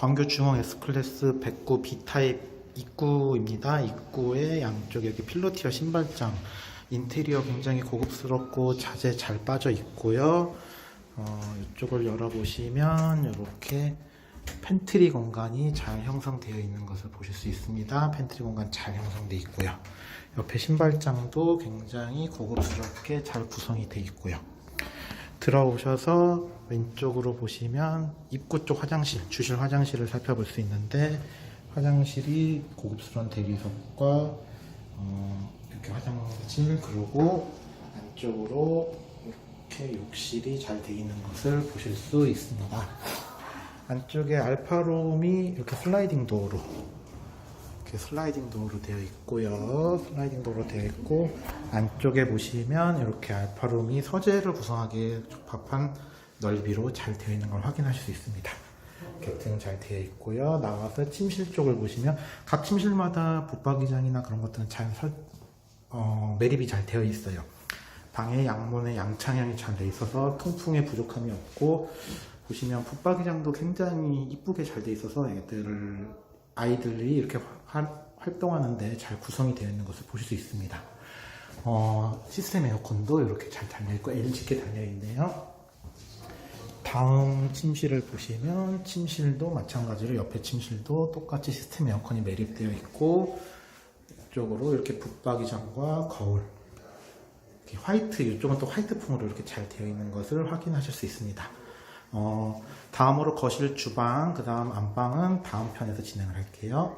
광교 중앙 S클래스 109 B타입 입구입니다. 입구에 양쪽에 이렇게 필로티어 신발장 인테리어 굉장히 고급스럽고 자재 잘 빠져 있고요. 어, 이쪽을 열어보시면 이렇게 팬트리 공간이 잘 형성되어 있는 것을 보실 수 있습니다. 팬트리 공간 잘 형성되어 있고요. 옆에 신발장도 굉장히 고급스럽게 잘 구성이 되어 있고요. 들어오셔서 왼쪽으로 보시면 입구 쪽 화장실, 주실 화장실을 살펴볼 수 있는데 화장실이 고급스러운 대리석과 어, 이렇게 화장실 그리고 안쪽으로 이렇게 욕실이 잘 되어 있는 것을 보실 수 있습니다. 안쪽에 알파룸이 이렇게 슬라이딩 도어로 이렇게 슬라이딩 도어로 되어 있고요. 슬라이딩 도어로 되어 있고 안쪽에 보시면 이렇게 알파룸이 서재를 구성하기에 적합한 넓이로 잘 되어 있는 걸 확인하실 수 있습니다. 개등 잘 되어 있고요. 나와서 침실 쪽을 보시면 각 침실마다 붙박이장이나 그런 것들은 잘 설, 어, 매립이 잘 되어 있어요. 방에 양문에 양창형이 잘 되어 있어서 통풍에 부족함이 없고 보시면 붙박이장도 굉장히 이쁘게 잘 되어 있어서 애들을 아이들이 이렇게 활, 활동하는데 잘 구성이 되어 있는 것을 보실 수 있습니다. 어, 시스템 에어컨도 이렇게 잘 달려 있고 LG게 달려 있네요. 다음 침실을 보시면 침실도 마찬가지로 옆에 침실도 똑같이 시스템 에어컨이 매립되어 있고 이쪽으로 이렇게 붙박이장과 거울 화이트 이쪽은 또 화이트풍으로 이렇게 잘 되어 있는 것을 확인하실 수 있습니다. 어, 다음으로 거실 주방 그 다음 안방은 다음 편에서 진행을 할게요.